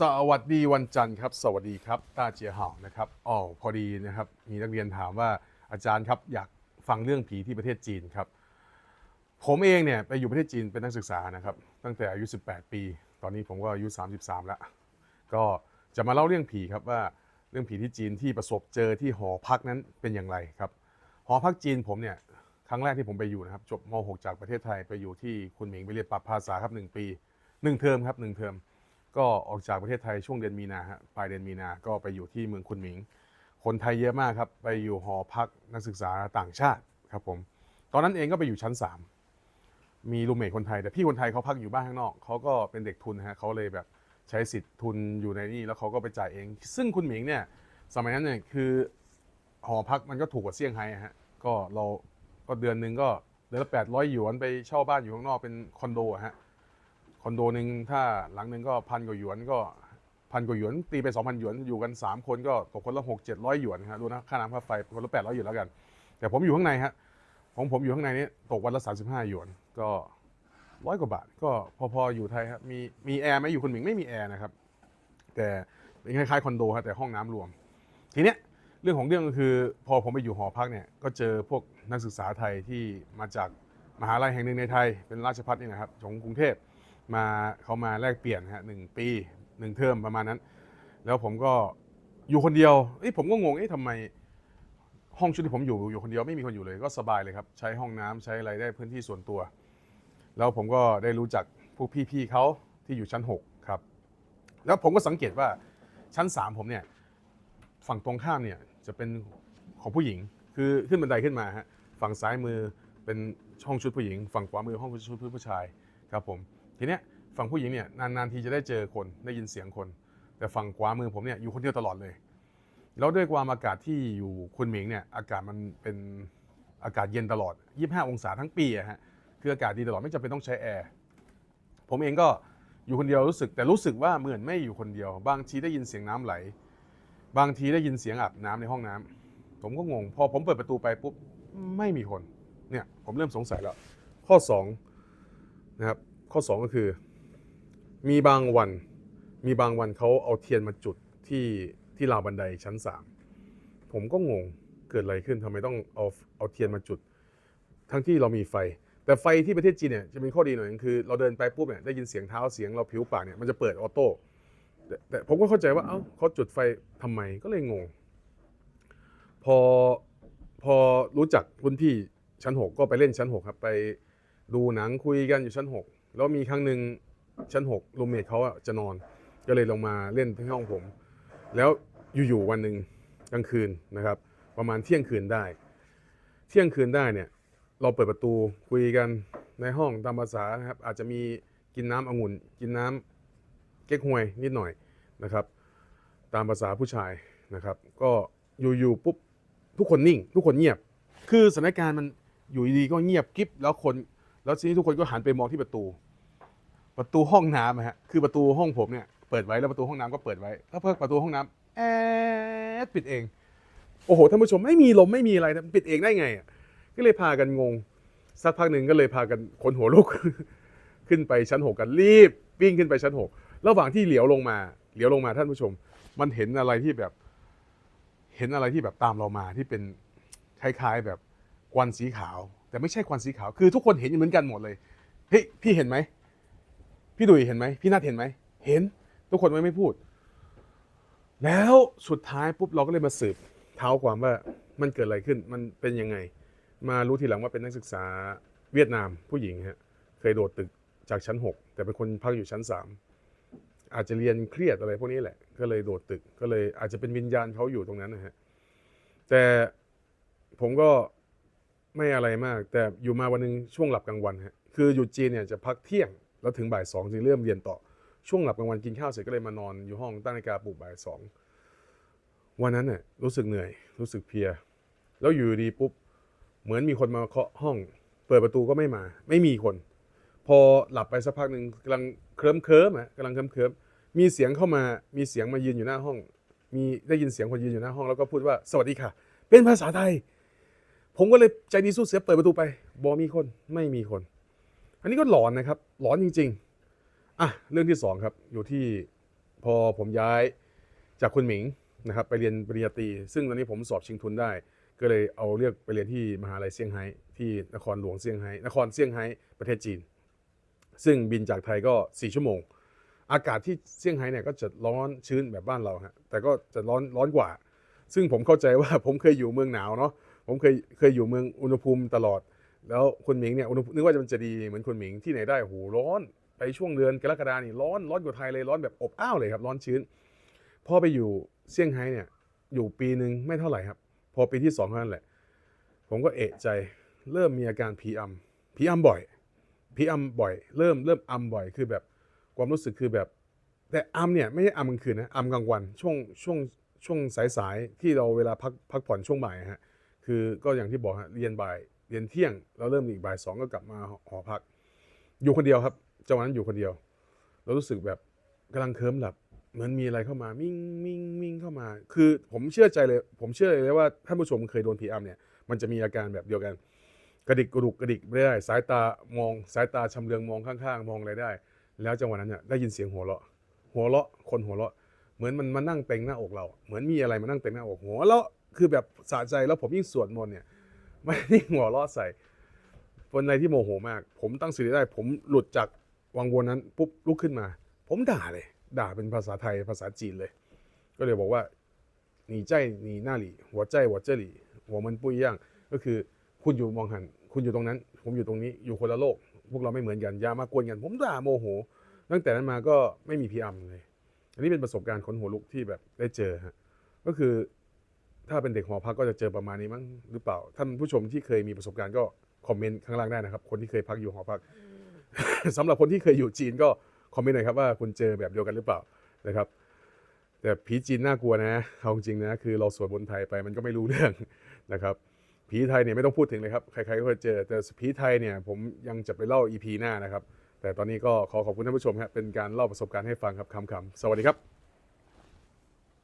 สวัสดีวันจันทร์ครับ สวัสดีครับตาเจียเห่านะครับอ๋อพอดีนะครับ มีนักเรียนถามว่าอาจารย์ครับอยากฟังเรื่องผีที่ประเทศจีนครับ ผมเองเนี่ยไปอยู่ประเทศจีนเป็นนักศึกษานะครับ ตั้งแต่อายุ 18 ปี ตอนนี้ผมก็อายุ 33 แล้ว ก็จะมาเล่าเรื่องผีครับว่าเรื่องผีที่จีนที่ประสบเจอที่หอพักนั้นเป็นอย่างไรครับ หอพักจีนผมเนี่ยครั้งแรกที่ผมไปอยู่นะครับจบม .6 จากประเทศไทยไปอยู่ที่คุณหมิงไปเรียนปรับภาษาครับหนึ่งปีหนึ่งเทอมครับหนึ่งเทอม ก็ออกจากประเทศไทยช่วงเดือนมีนาฮะปลายเดือนมีนา ก็ไปอยู่ที่เมืองคุนหมิง คนไทยเยอะมากครับ ไปอยู่หอพักนักศึกษาต่างชาติครับผม ตอนนั้นเองก็ไปอยู่ชั้น 3 มีรูมเมทคนไทย แต่พี่คนไทยเขาพักอยู่บ้านข้างนอก เขาก็เป็นเด็กทุนฮะเขาเลยแบบใช้สิทธิ์ทุนอยู่ในนี่แล้วเขาก็ไปจ่ายเอง ซึ่งคุณหมิงเนี่ยสมัยนั้นเนี่ยคือหอพักมันก็ถูกกว่าเซี่ยงไฮ้ฮะ ก็เราก็เดือนหนึ่งก็เดือนละแปดร้อยหยวนไปเช่าบ้านอยู่ข้างนอกเป็นคอนโดฮะ คอนโดหนึ่งถ้าหลังหนึ่งก็พันกว่าหยวนก็พันกว่าหยวนตีไปสองพันหยวนอยู่กัน 3 คนก็ตกคนละหกเจ็ดร้อยหยวนครับดูนะค่าน้ำค่าไฟคนละแปดร้อยหยวนแล้วกัน แต่ผมอยู่ข้างในฮะของผมอยู่ข้างในนี้ตกวันละ 35 หยวนก็ร้อยกว่าบาท ก็พอๆอยู่ไทยครับมีมีแอร์ไหมอยู่คุณหมิงไม่มีแอร์นะครับแต่เป็นคล้ายๆคอนโดครับแต่ห้องน้ำรวม ทีเนี้ยเรื่องของเรื่องก็คือพอผมไปอยู่หอพักเนี่ยก็เจอพวกนักศึกษาไทยที่มาจากมหาลัยแห่งหนึ่งในไทยเป็นราชภัฏนี่นะครับของกรุงเทพ มาเขามาแลกเปลี่ยนฮะหนึ่งปีหนึ่งเทอมประมาณนั้น แล้วผมก็อยู่คนเดียวเอ้ผมก็งงเอ้ทำไมห้องชุดที่ผมอยู่อยู่คนเดียวไม่มีคนอยู่เลยก็สบายเลยครับ ใช้ห้องน้ำใช้อะไรได้พื้นที่ส่วนตัว แล้วผมก็ได้รู้จักพวกพี่ๆเขาที่อยู่ชั้น 6 ครับ แล้วผมก็สังเกตว่าชั้น 3 ผมเนี่ยฝั่งตรงข้ามเนี่ยจะเป็นของผู้หญิงคือขึ้นบันไดขึ้นมาฮะฝั่งซ้ายมือเป็นห้องชุดผู้หญิง ฝั่งขวามือห้องชุดผู้ชายครับผม ทีเนี้ยฝั่งผู้หญิงเนี่ยนานๆทีจะได้เจอคนได้ยินเสียงคน แต่ฝั่งขวามือผมเนี่ยอยู่คนเดียวตลอดเลย แล้วด้วยความอากาศที่อยู่คุณหมิงเนี่ยอากาศมันเป็นอากาศเย็นตลอด 25 องศาทั้งปีอะฮะคืออากาศดีตลอดไม่จำเป็นต้องใช้แอร์ผมเองก็อยู่คนเดียวรู้สึก แต่รู้สึกว่าเหมือนไม่อยู่คนเดียว บางทีได้ยินเสียงน้ำไหล บางทีได้ยินเสียงอาบน้ำในห้องน้ำผมก็งง พอผมเปิดประตูไปปุ๊บไม่มีคนเนี่ยผมเริ่มสงสัยแล้ว ข้อสองนะครับ ข้อ 2 ก็คือ มีบางวัน มีบางวันเขาเอาเทียนมาจุดที่ที่ราวบันไดชั้น 3 ผมก็งงเกิดอะไรขึ้นทำไมต้องเอาเอาเทียนมาจุด ทั้งที่เรามีไฟ แต่ไฟที่ประเทศจีนเนี่ยจะมีข้อดีหน่อยนึงคือ เราเดินไปปุ๊บเนี่ยได้ยินเสียงเท้าเสียงเราผิวปากเนี่ยมันจะเปิดออโต้แต่แต่ผมก็เข้าใจว่าเอ้าเขาจุดไฟทำไมก็เลยงง พอพอรู้จักรุ่นพี่ชั้น 6 ก็ไปเล่นชั้น 6 ครับ ไปดูหนังคุยกันอยู่ชั้น 6 แล้วมีครั้งหนึ่งชั้น6รูมเมทเขาอะจะนอน ก็เลยลงมาเล่นที่ห้องผม แล้วอยู่ๆวันหนึ่งกลางคืนนะครับ ประมาณเที่ยงคืนได้ เที่ยงคืนได้เนี่ย เราเปิดประตูคุยกันในห้องตามภาษานะครับ อาจจะมีกินน้ำองุ่น กินน้ำเก๊กฮวยนิดหน่อยนะครับ ตามภาษาผู้ชายนะครับ ก็อยู่ๆปุ๊บทุกคนนิ่ง ทุกคนเงียบ คือสถานการณ์มันอยู่ดีก็เงียบกิ๊บแล้วคน แล้วทีนี้ทุกคนก็หันไปมองที่ประตู ประตูห้องน้ำอะฮะคือประตูห้องผมเนี่ยเปิดไว้แล้วประตูห้องน้ำก็เปิดไว้แล้วเพิ่ประตูห้องน้ำแอดปิดเอง โอ้โหท่านผู้ชมไม่มีลมไม่มีอะไรนปิดเองได้ไงอะก็เลยพากันงง สักพักหนึ่งก็เลยพากันขนหัวลุกขึ้นไปชั้นหกกันรีบวิ่งขึ้นไปชั้นหกระหว่างที่เหลียวลงมา เหลียวลงมาท่านผู้ชม มันเห็นอะไรที่แบบ เห็นอะไรที่แบบตามเรามาที่เป็นคล้ายๆแบบควันสีขาว แต่ไม่ใช่ควันสีขาวคือทุกคนเห็นเหมือนกันหมดเลยเฮ้ยพี่เห็นไหมพี่ดุยเห็นไหมพี่นัทเห็นไหมเห็น ทุกคนไม่ไม่พูด แล้วสุดท้ายปุ๊บเราก็เลยมาสืบเท้าความว่ามันเกิดอะไรขึ้นมันเป็นยังไง มารู้ทีหลังว่าเป็นนักศึกษาเวียดนามผู้หญิงฮะเคยโดดตึกจากชั้น 6 แต่เป็นคนพักอยู่ชั้น 3 อาจจะเรียนเครียดอะไรพวกนี้แหละ ก็เลยโดดตึกก็เลยอาจจะเป็นวิญญาณเขาอยู่ตรงนั้นนะฮะแต่ผมก็ ไม่อะไรมาก แต่อยู่มาวันหนึงช่วงหลับกลางวันฮะคืออยู่จีนเนี่ยจะพักเที่ยงแล้วถึงบ่ายสองจึงเริ่มเรียนต่อช่วงหลับกลางวันกินข้าวเสร็จก็เลยมานอนอยู่ห้องตั้งนาฬิกาปลุกบ่ายสองวันนั้นเนี่ยรู้สึกเหนื่อย รู้สึกเพลีย แล้วอยู่ดีปุ๊บเหมือนมีคนมาเคาะห้อง เปิดประตูก็ไม่มา ไม่มีคน พอหลับไปสักพักหนึ่งกำลังเคลิ้มเคลิ้มๆอะกำลังเคลิ้มเคลิ้มมีเสียงเข้ามามีเสียงมายืนอยู่หน้าห้อง มีได้ยินเสียงคนยืนอยู่หน้าห้องแล้วก็พูดว่าสวัสดีค่ะ เป็นภาษาไทย ผมก็เลยใจดีสู้เสือเปิดประตูไปบอมีคนไม่มีคน อันนี้ก็หลอนนะครับ หลอนจริง ๆอะเรื่องที่สองครับ อยู่ที่พอผมย้ายจากคุณหมิงนะครับ ไปเรียนปริญญาตรีซึ่งตอนนี้ผมสอบชิงทุนได้ ก็เลยเอาเลือกไปเรียนที่มหาลัยเซี่ยงไฮ้ที่นครหลวงเซี่ยงไฮ้นครเซี่ยงไฮ้ประเทศจีน ซึ่งบินจากไทยก็ 4 ชั่วโมง อากาศที่เซี่ยงไฮ้เนี่ยก็จะร้อนชื้นแบบบ้านเราฮะแต่ก็จะร้อนร้อนกว่า ซึ่งผมเข้าใจว่าผมเคยอยู่เมืองหนาวเนาะ ผมเคยเคยอยู่เมืองอุณหภูมิตลอด แล้วคุณหมิงเนี่ยอุณหภูมินึกว่ามันจะดีเหมือนคุณหมิงที่ไหนได้โอ้โหร้อนไปช่วงเดือนกรกฎานี่ร้อนร้อนกว่าไทยเลยร้อนแบบอบอ้าวเลยครับ ร้อนชื้น พอไปอยู่เซี่ยงไฮ้เนี่ยอยู่ปีหนึ่งไม่เท่าไหร่ครับ พอปีที่สองเท่านั้นแหละ ผมก็เอะใจเริ่มมีอาการผีอำผีอำบ่อยผีอำบ่อย เริ่มเริ่มอำบ่อยคือแบบความรู้สึกคือแบบ แต่อำเนี่ยไม่ใช่อำกลางคืนนะอำกลางวันช่วงช่วงช่วงสายๆที่เราเวลาพักพักผ่อนช่วงบ่ายฮะ คือก็อย่างที่บอกฮะเรียนบ่ายเรียนเที่ยงแล้วเริ่มอีกบ่ายสองก็กลับมาหอพัก อยู่คนเดียวครับจังหวะนั้นอยู่คนเดียว เรารู้สึกแบบกำลังเคลิ้มหลับเหมือนมีอะไรเข้ามามิ่งมิ่งมิ่งเข้ามา คือผมเชื่อใจเลย ผมเชื่อเลยว่าท่านผู้ชมเคยโดนผีอำเนี่ยมันจะมีอาการแบบเดียวกัน กระดิกกระดุกกระดิกไม่ได้สายตามองสายตาชำเลืองมองข้างๆ มองอะไรได้ แล้วจังหวะนั้นเนี่ยได้ยินเสียงหัวเราะ หัวเราะคนหัวเราะ เหมือนมันมานั่งเต็งหน้าอกเรา เหมือนมีอะไรมานั่งเต็งหน้าอกหัวเราะ คือแบบสะใจแล้วผมยิ่งสวดมนต์เนี่ยไม่ยิ่งหัวเราะใส่เป็นที่โมโหมาก ผมตั้งสติได้ ผมหลุดจากวังวนนั้นปุ๊บลุกขึ้นมา ผมด่าเลย ด่าเป็นภาษาไทยภาษาจีนเลย ก็เลยบอกว่าหนีใจหนีหน้าหลีหัวใจหัวเจหลีหัวมันปุ้ยย่าง ก็คือคุณอยู่มองหัน คุณอยู่ตรงนั้น ผมอยู่ตรงนี้อยู่คนละโลก พวกเราไม่เหมือนกันอย่ามากวนกัน ผมด่าโมโห ตั้งแต่นั้นมาก็ไม่มีพีอัมเลย อันนี้เป็นประสบการณ์คนหัวลุกที่แบบได้เจอฮะก็คือ ถ้าเป็นเด็กหอพักก็จะเจอประมาณนี้มั้งหรือเปล่า ท่านผู้ชมที่เคยมีประสบการณ์ก็คอมเมนต์ข้างล่างได้นะครับ คนที่เคยพักอยู่หอพักสำหรับคนที่เคยอยู่จีนก็คอมเมนต์หน่อยครับว่าคุณเจอแบบเดียวกันหรือเปล่านะครับ แต่ผีจีนน่ากลัวนะเอาจริงนะคือเราสวดบนไทยไปมันก็ไม่รู้เรื่องนะครับผีไทยเนี่ยไม่ต้องพูดถึงเลยครับใครๆก็เคยเจอ แต่ผีไทยเนี่ยผมยังจะไปเล่า EP หน้านะครับ แต่ตอนนี้ก็ขอขอบคุณท่านผู้ชมครับเป็นการเล่าประสบการณ์ให้ฟังครับคำๆสวัสดีครับ